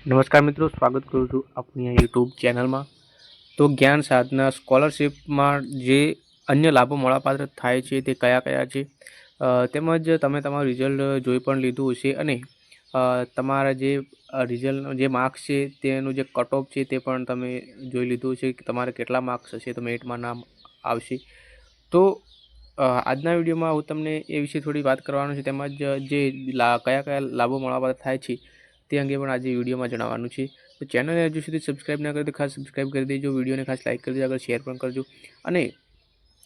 નમસ્કાર મિત્રો, સ્વાગત કરું છું આપણી આ યુટ્યુબ ચેનલમાં તો જ્ઞાન સાધના સ્કોલરશિપમાં જે અન્ય લાભો મળવાપાત્ર થાય છે તે કયા કયા છે? તેમજ તમે તમારું રિઝલ્ટ જોઈ પણ લીધું હશે અને તમારા જે રિઝલ્ટ જે માર્ક્સ છે તેનું જે કટ ઓફ છે તે પણ તમે જોઈ લીધું છે કે તમારે કેટલા માર્ક્સ હશે, તો મેરિટમાં નામ આવશે. તો આજના વિડીયોમાં હું તમને એ વિશે થોડી વાત કરવાનું છે, તેમજ જે કયા કયા લાભો મળવાપાત્ર થાય છે તે અંગે પણ આજે વિડીયોમાં જણાવવાનું છે. તો ચેનલને હજુ સુધી સબસ્ક્રાઈબ ના કરી તો ખાસ સબસ્ક્રાઈબ કરી દેજો, વિડીયોને ખાસ લાઇક કરી દેજો, આગળ શેર પણ કરજો. અને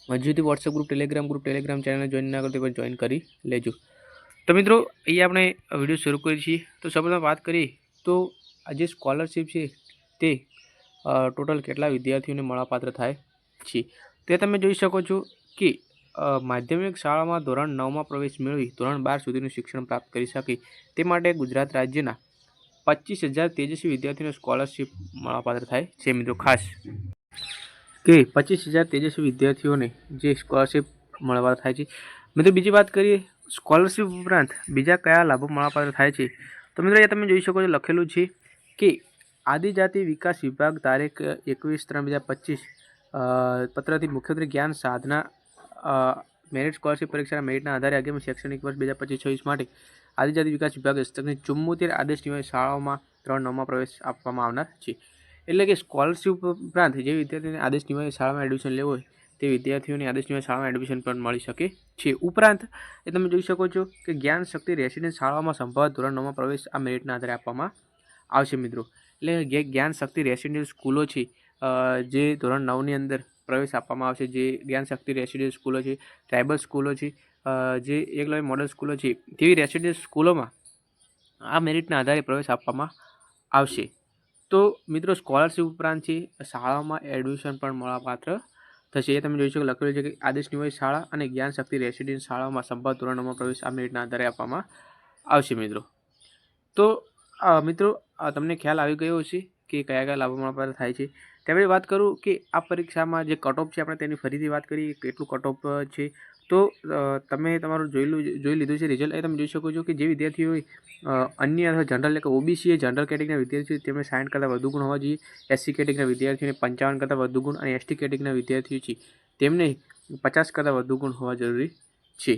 હજુ સુધી WhatsApp group Telegram group Telegram channel join ના કરો પણ જોઈન કરી લેજો. તો મિત્રો, અહીંયા આપણે વીડિયો શરૂ કરીએ છીએ. તો સૌપ્રથમ વાત કરીએ તો આ જે સ્કોલરશિપ છે તે ટોટલ કેટલા વિદ્યાર્થીઓને મળવાપાત્ર થાય છે? તે તમે જોઈ શકો છો કે માધ્યમિક શાળામાં ધોરણ નવમાં પ્રવેશ મેળવી ધોરણ બાર સુધીનું શિક્ષણ પ્રાપ્ત કરી શકે. તે માટે ગુજરાત રાજ્યના પચીસ હજાર તેજસ્વી વિદ્યાર્થીઓને સ્કોલરશિપ મળવાપાત્ર થાય છે મિત્રો, ખાસ કે પચીસ હજાર તેજસ્વી વિદ્યાર્થીઓને જે સ્કોલરશિપ મળવા થાય છે. મિત્રો, બીજી વાત કરીએ સ્કોલરશિપ ઉપરાંત બીજા કયા લાભો મળવાપાત્ર થાય છે? તો મિત્રો, અહીંયા તમે જોઈ શકો છો લખેલું છે કે આદિજાતિ વિકાસ વિભાગ તારીખ એકવીસ ત્રણ હજાર પચીસ પત્રથી મુખ્યત્વે જ્ઞાન સાધના મેરિટ સ્કોલરશીપ પરીક્ષાના મેરિટના આધારે આગામી શૈક્ષણિક વર્ષ બે હજાર પચીસ માટે આદિજાતિ વિકાસ વિભાગ હસ્તકની ચુમ્મોતેર આદેશ નિવાય શાળાઓમાં ત્રણ નવમાં પ્રવેશ આપવામાં આવનાર છે. એટલે કે સ્કોલરશિપ ઉપરાંત જે વિદ્યાર્થીઓને આદેશ નિવાય શાળામાં એડમિશન લેવું હોય, તે વિદ્યાર્થીઓને આદેશ નિવાસી શાળામાં એડમિશન પણ મળી શકે છે. ઉપરાંત, એ તમે જોઈ શકો છો કે જ્ઞાન શક્તિ રેસિડેન્ટ શાળાઓમાં સંભવત ધોરણ નવમાં પ્રવેશ આ મેરિટના આધારે આપવામાં આવશે મિત્રો. એટલે જે જ્ઞાન શક્તિ રેસિડેન્ટ સ્કૂલો છે જે ધોરણ નવની અંદર પ્રવેશ આપવામાં આવશે, જે જ્ઞાન શક્તિ રેસિડેન્સ સ્કૂલો છે, ટ્રાઇબલ સ્કૂલો છે જે એકલવ્ય મોડલ સ્કૂલો છે, તેવી રેસિડેન્સ સ્કૂલોમાં આ મેરિટના આધારે પ્રવેશ આપવામાં આવશે. તો મિત્રો, સ્કોલરશિપ ઉપરાંત છે શાળામાં એડમિશન પણ મળવાપાત્ર થશે. એ તમે જોઈ શકો, લખેલું છે કે આદેશ નિવાસી શાળા અને જ્ઞાન શક્તિ રેસિડેન્સ શાળાઓમાં સંભાવ ધોરણોમાં પ્રવેશ આ મેરિટના આધારે આપવામાં આવશે, મિત્રો. તો મિત્રો તમને ખ્યાલ આવી ગયો હશે કે કયા કયા લાભો મળવાપાત્ર થાય છે. તેમની વાત કરું કે આ પરીક્ષામાં જે કટ છે, આપણે તેની ફરીથી વાત કરીએ કેટલું કટ છે. તો તમે તમારું જોયેલું જોઈ લીધું છે રિઝલ્ટ એ તમે જોઈ શકો છો કે જે વિદ્યાર્થીઓએ અન્ય અથવા જનરલ એટલે કે ઓબીસી જનરલ કેટેગરીના વિદ્યાર્થીઓ તેમને સાઠ કરતાં વધુ ગુણ હોવા જોઈએ. એસસી કેટેગરીના વિદ્યાર્થીઓને પંચાવન કરતાં વધુ ગુણ અને એસટી કેટેગરીના વિદ્યાર્થીઓ છે, તેમને પચાસ કરતાં વધુ ગુણ હોવા જરૂરી છે.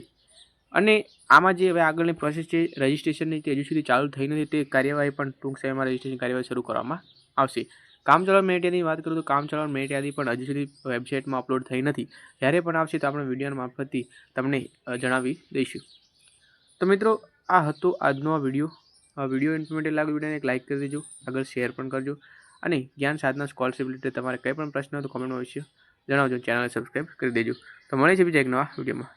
અને આમાં જે હવે આગળની પ્રોસેસ છે રજિસ્ટ્રેશનની તે હજુ સુધી ચાલુ થઈ નથી, તે કાર્યવાહી પણ ટૂંક સમયમાં રજિસ્ટ્રેશન કાર્યવાહી શરૂ કરવામાં આવશે. કામચલાઉ મેરિટ યાદીની વાત કરું તો કામચલાઉ મેરિટ યાદી પણ હજી સુધી વેબસાઇટમાં અપલોડ થઈ નથી. જ્યારે પણ આવશે તો આપણે વીડિયો મારફતથી તમને જણાવી દઈશું. તો મિત્રો, આ હતો આજનો આ વીડિયો. આ વીડિયો ઇન્ફોર્મેટિવ લાગ્યો વિડીયોને એક લાઇક કરી દેજો. આગળ શેર પણ કરજો. અને જ્ઞાન સાધના સ્કોલરશિપ રિલેટેડ તમારે કંઈ પણ પ્રશ્ન હોય તો કોમેન્ટમાં વિશે જણાવજો ચેનલને સબસ્ક્રાઈબ કરી દેજો. તો મળે છે બીજા એક નવા વિડીયોમાં.